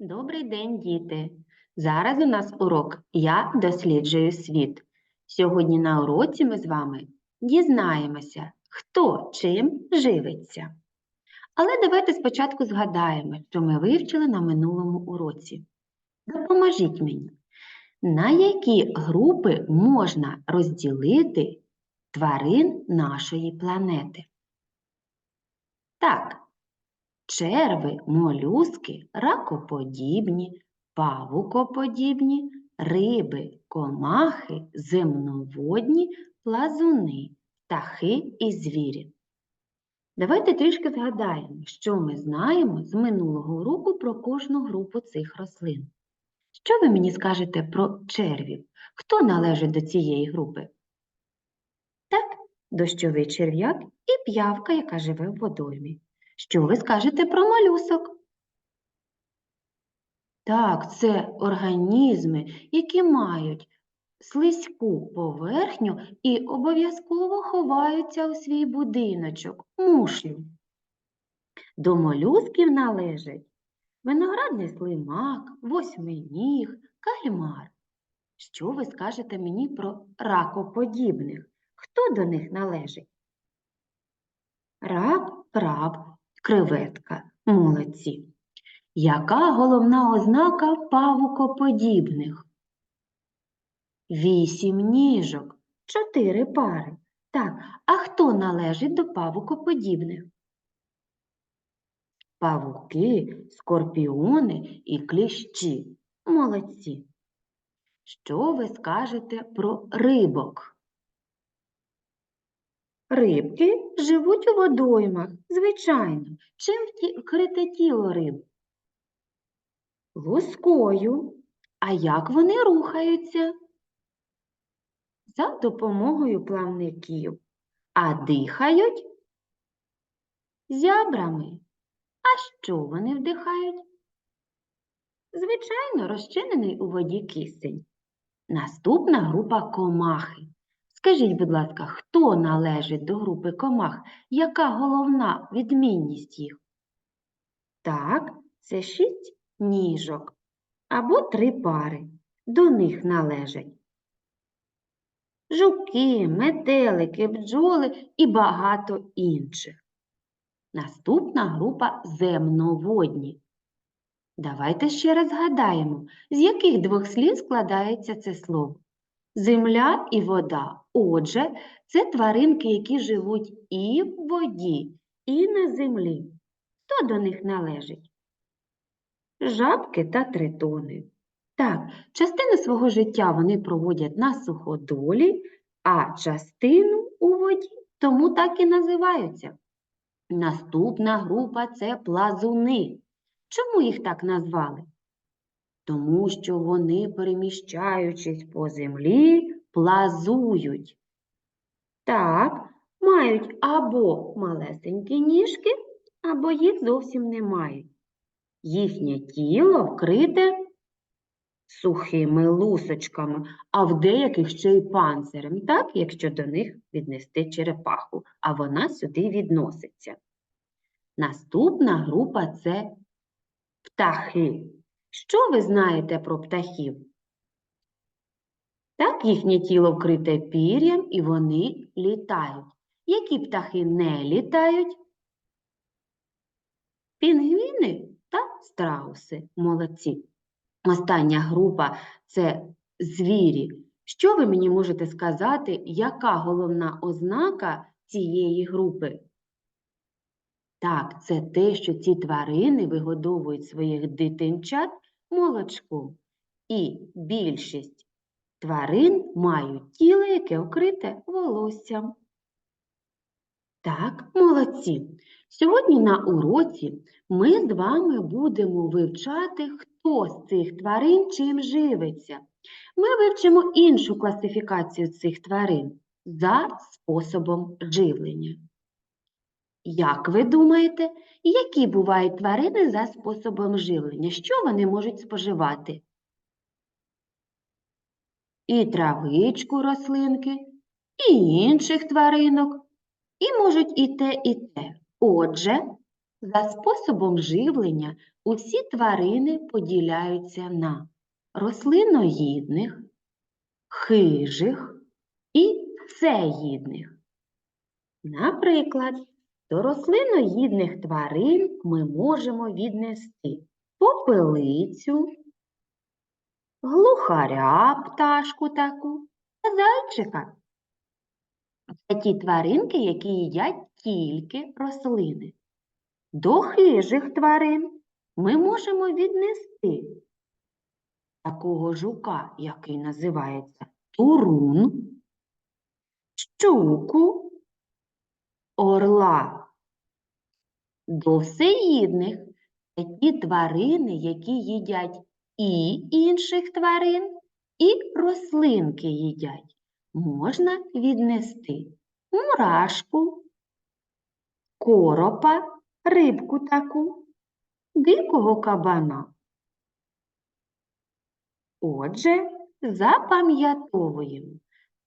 Добрий день, діти! Зараз у нас урок Я досліджую світ. Сьогодні на уроці ми з вами дізнаємося, хто чим живиться. Але давайте спочатку згадаємо, що ми вивчили на минулому уроці. Допоможіть мені, на які групи можна розділити тварин нашої планети? Так, черви, молюски, ракоподібні, павукоподібні, риби, комахи, земноводні, плазуни, птахи і звірі. Давайте трішки згадаємо, що ми знаємо з минулого уроку про кожну групу цих рослин. Що ви мені скажете про червів? Хто належить до цієї групи? Так, дощовий черв'як і п'явка, яка живе в водоймі. Що ви скажете про молюсок? Так, це організми, які мають слизьку поверхню і обов'язково ховаються у свій будиночок, мушлю. До молюсків належать виноградний слимак, восьминіг, кальмар. Що ви скажете мені про ракоподібних? Хто до них належить? Рак, краб, креветка. Молодці. Яка головна ознака павукоподібних? Вісім ніжок, чотири пари. Так, а хто належить до павукоподібних? Павуки, скорпіони і кліщі. Молодці. Що ви скажете про рибок? Рибки живуть у водоймах, звичайно. Чим вкрите тіло риб? Лускою. А як вони рухаються? За допомогою плавників. А дихають зябрами. А що вони вдихають? Звичайно, розчинений у воді кисень. Наступна група комахи. Скажіть, будь ласка, хто належить до групи комах? Яка головна відмінність їх? Так, це шість ніжок або три пари. До них належать жуки, метелики, бджоли і багато інших. Наступна група земноводні. Давайте ще раз згадаємо, з яких двох слів складається це слово. Земля і вода. Отже, це тваринки, які живуть і в воді, і на землі. Хто до них належить? Жабки та тритони. Так, частину свого життя вони проводять на суходолі, а частину у воді, тому так і називаються. Наступна група це плазуни. Чому їх так назвали? Тому що вони, переміщаючись по землі, плазують. Так, мають або малесенькі ніжки, або їх зовсім не мають. Їхнє тіло вкрите сухими лусочками, а в деяких ще й панцирем, так, якщо до них віднести черепаху, а вона сюди відноситься. Наступна група це птахи. Що ви знаєте про птахів? Так, їхнє тіло вкрите пір'ям і вони літають. Які птахи не літають? Пінгвіни та страуси. Молодці. Остання група це звірі. Що ви мені можете сказати, яка головна ознака цієї групи? Так, це те, що ці тварини вигодовують своїх дитинчат молочком. І більшість тварин мають тіло, яке вкрите волоссям. Так, молодці. Сьогодні на уроці ми з вами будемо вивчати, хто з цих тварин чим живиться. Ми вивчимо іншу класифікацію цих тварин за способом живлення. Як ви думаєте, які бувають тварини за способом живлення? Що вони можуть споживати? І травичку рослинки, і інших тваринок, і можуть і те, і те. Отже, За способом живлення усі тварини поділяються на рослиноїдних, хижих і всеїдних. Наприклад, до рослиноїдних тварин ми можемо віднести попелицю, глухаря пташку таку та зайчика. Це ті тваринки, які їдять тільки рослини. До хижих тварин ми можемо віднести такого жука, який називається турун, щуку, орла. До всеїдних це ті тварини, які їдять і інших тварин, і рослинки їдять. Можна віднести мурашку, коропа, рибку таку, дикого кабана. Отже, запам'ятовуємо,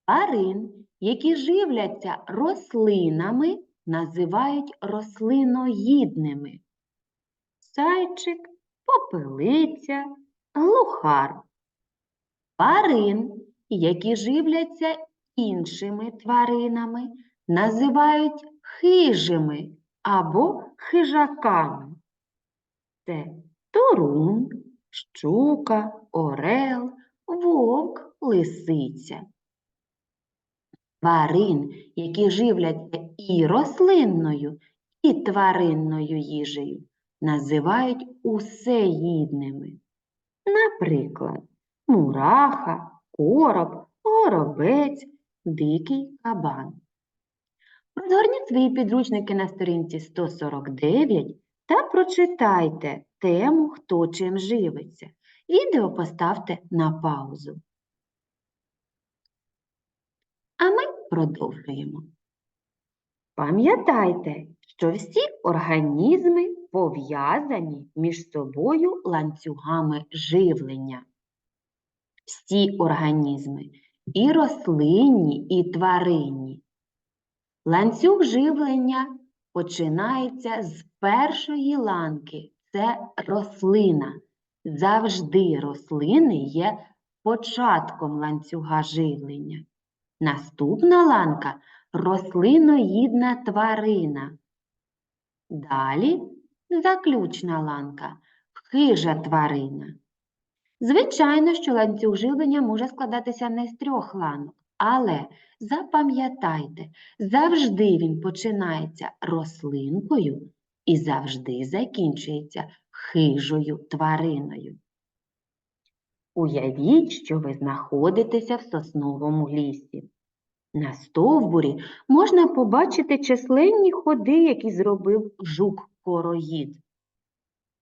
тварин, які живляться рослинами, називають рослиноїдними. Зайчик, попелиця, глухар. Тварин, які живляться іншими тваринами, називають хижими або хижаками. Це турун, щука, орел, вовк, лисиця. Тварин, які живляться і рослинною, і тваринною їжею, називають усеїдними. Наприклад, мураха, короб, горобець, дикий кабан. Розгорніть свої підручники на сторінці 149 та прочитайте тему «Хто чим живиться». Відео поставте на паузу. А ми продовжуємо. Пам'ятайте, що всі організми пов'язані між собою ланцюгами живлення. Всі організми і рослинні, і тваринні. Ланцюг живлення починається з першої ланки це рослина. Завжди рослини є початком ланцюга живлення. Наступна ланка рослиноїдна тварина. Далі заключна ланка хижа тварина. Звичайно, що ланцюг живлення може складатися не з трьох ланок, але запам'ятайте, завжди він починається рослинкою і завжди закінчується хижою твариною. Уявіть, що ви знаходитеся в сосновому лісі. На стовбурі можна побачити численні ходи, які зробив жук-короїд.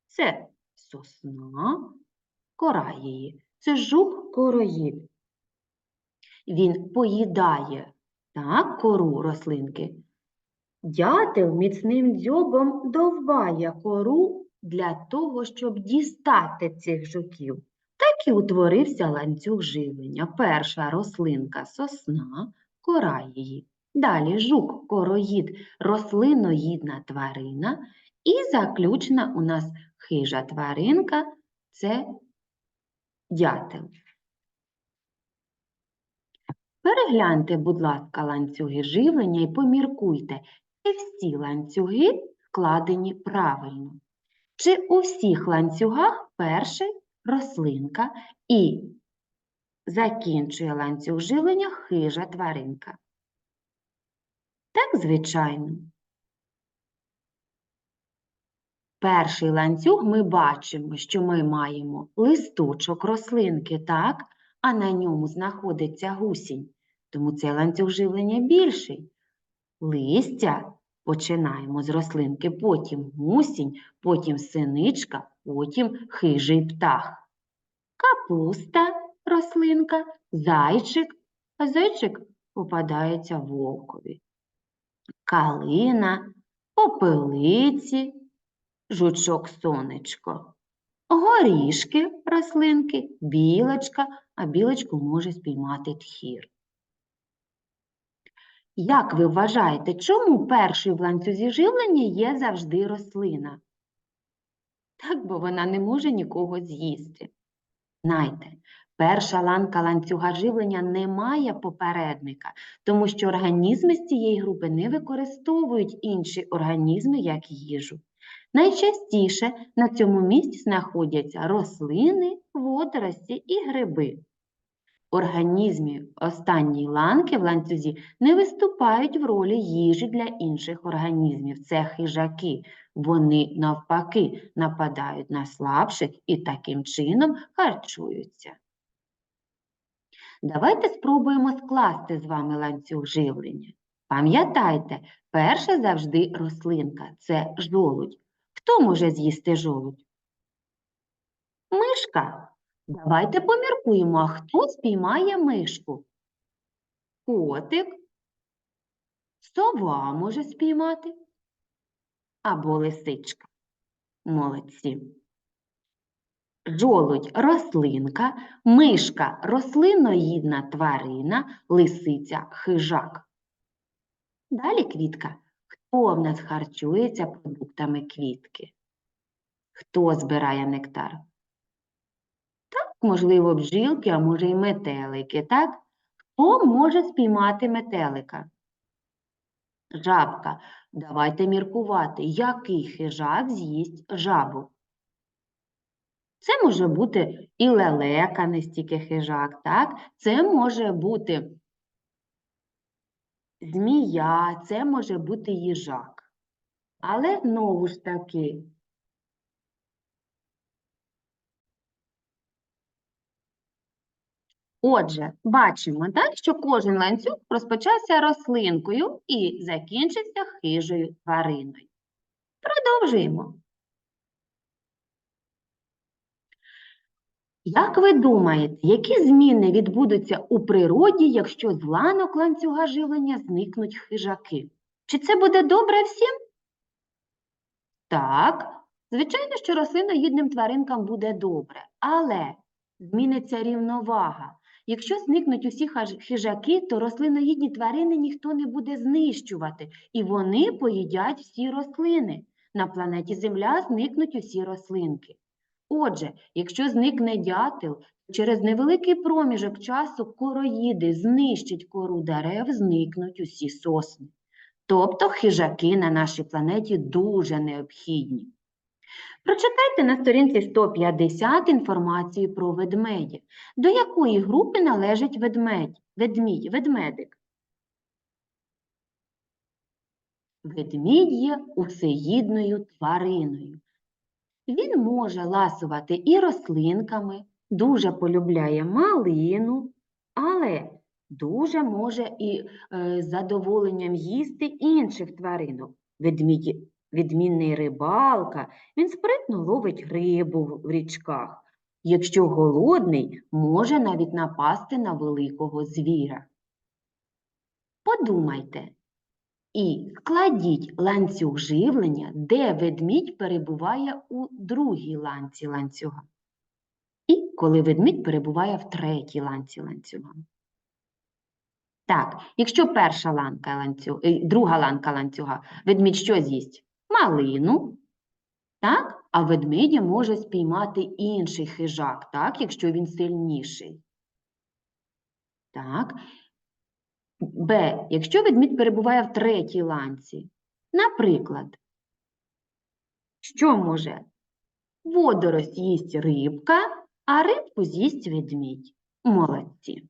Це сосна, кора її. Це жук-короїд. Він поїдає так, кору рослинки. Дятел міцним дзьобом довбає кору для того, щоб дістати цих жуків. Так і утворився ланцюг живлення. Перша рослинка сосна, кора її. Далі жук, короїд, рослиноїдна тварина. І заключна у нас хижа тваринка це дятел. Перегляньте, будь ласка, ланцюги живлення і поміркуйте, чи всі ланцюги складені правильно. Чи у всіх ланцюгах перший рослинка і закінчує ланцюг живлення хижа тваринка? Так, звичайно. Перший ланцюг ми бачимо, що ми маємо листочок рослинки, так? а на ньому знаходиться гусінь. Тому цей ланцюг живлення більший. Листя починаємо з рослинки, потім гусінь, потім синичка, потім хижий птах. Капуста рослинка, зайчик, а зайчик попадається вовкові. Калина, попелиці, жучок сонечко. Горішки рослинки, білочка, а білочку може спіймати тхір. Як ви вважаєте, чому першою в ланцюзі живлення є завжди рослина? Так, бо вона не може нікого з'їсти. Знайте, перша ланка ланцюга живлення не має попередника, тому що організми з цієї групи не використовують інші організми як їжу. Найчастіше на цьому місці знаходяться рослини, водорості і гриби. Організми останньої ланки в ланцюзі не виступають в ролі їжі для інших організмів. Це хижаки. Вони навпаки нападають на слабших і таким чином харчуються. Давайте спробуємо скласти з вами ланцюг живлення. Пам'ятайте, перша завжди рослинка це жолудь. Хто може з'їсти жолудь? Мишка. Давайте поміркуємо, а хто спіймає мишку? Котик. Сова може спіймати. Або лисичка. Молодці. Жолудь – рослинка, мишка – рослиноїдна тварина, лисиця – хижак. Далі квітка. Хто в нас харчується продуктами квітки? Хто збирає нектар? Так, можливо, бджілки, а може й метелики, так? Хто може спіймати метелика? Жабка. Давайте міркувати, який хижак з'їсть жабу. Це може бути і лелека, не стільки хижак, так? Це може бути змія, це може бути їжак. Але знову ж таки, Отже, бачимо, так, що кожен ланцюг розпочався рослинкою і закінчився хижою твариною. Продовжуємо. Як ви думаєте, які зміни відбудуться у природі, якщо з ланок ланцюга живлення зникнуть хижаки? Чи це буде добре всім? Так, звичайно, що рослиноїдним тваринкам буде добре, але зміниться рівновага. Якщо зникнуть усі хижаки, то рослиноїдні тварини ніхто не буде знищувати, і вони поїдять всі рослини. На планеті Земля зникнуть усі рослинки. Отже, якщо зникне дятел, через невеликий проміжок часу короїди знищать кору дерев, зникнуть усі сосни. Тобто хижаки на нашій планеті дуже необхідні. Прочитайте на сторінці 150 інформацію про ведмедя. До якої групи належить ведмедь, ведмідь, ведмедик? Ведмідь є усеїдною твариною. Він може ласувати і рослинками, дуже полюбляє малину, але дуже може і е, з задоволенням їсти інших тваринок. Ведмідь, відмінний рибалка, він спритно ловить рибу в- в річках. Якщо голодний, може навіть напасти на великого звіра. Подумайте і складіть ланцюг живлення, де ведмідь перебуває у другій ланці ланцюга. І коли ведмідь перебуває в третій ланці ланцюга. Так, якщо перша ланка ланцюга, друга ланка ланцюга, ведмідь що з'їсть? Малину, так? А ведмедя може спіймати інший хижак, так, якщо він сильніший. Так. Б. Якщо ведмідь перебуває в третій ланці. Наприклад, що може? Водорость їсть рибка, а рибку з'їсть ведмідь. Молодці.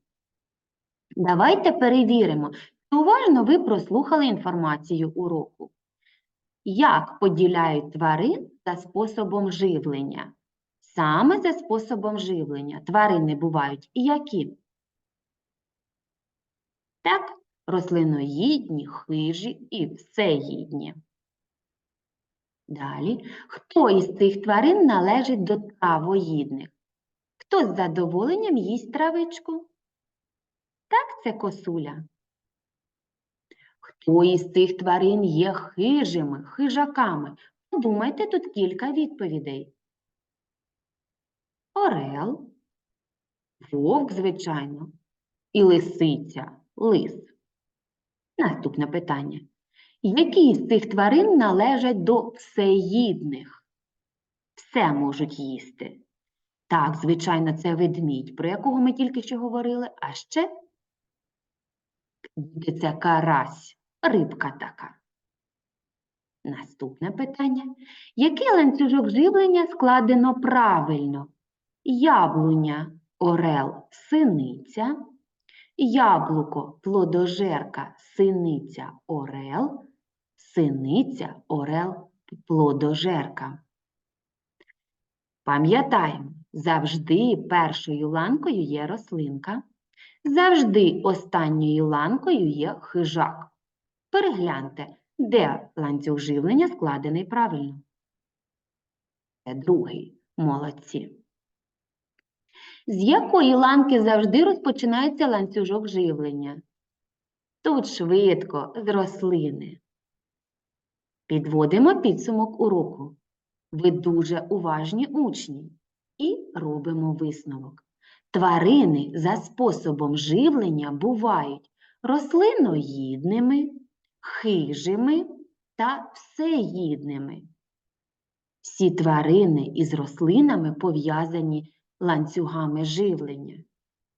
Давайте перевіримо, чи уважно ви прослухали інформацію уроку. Як поділяють тварин за способом живлення? Саме за способом живлення тварини бувають які? Так, рослиноїдні, хижі і всеїдні. Далі, хто із цих тварин належить до травоїдних? Хто з задоволенням їсть травичку? Так, це косуля. Хто із цих тварин є хижими, хижаками? Подумайте тут кілька відповідей. Орел, вовк, звичайно, і лисиця, лис. Наступне питання. Які з цих тварин належать до всеїдних? Все можуть їсти. Так, звичайно, це ведмідь, про якого ми тільки що говорили, а ще це карась, рибка така. Наступне питання. Який ланцюжок живлення складено правильно? Яблуня, орел, синиця, яблуко, плодожерка, синиця, орел, синиця, орел, плодожерка. Пам'ятаємо, завжди першою ланкою є рослинка, завжди останньою ланкою є хижак. Перегляньте, де ланцюг живлення складений правильно. Це другий. Молодці. З якої ланки завжди розпочинається ланцюжок живлення? Тут швидко, з рослини. Підводимо підсумок уроку. Ви дуже уважні учні. І робимо висновок. Тварини за способом живлення бувають рослиноїдними, хижими та всеїдними. Всі тварини із рослинами пов'язані ланцюгами живлення.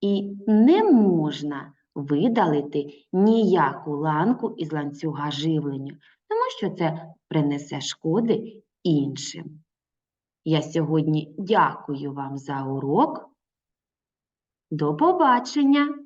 І не можна видалити ніяку ланку із ланцюга живлення, тому що це принесе шкоди іншим. Я сьогодні дякую вам за урок. До побачення!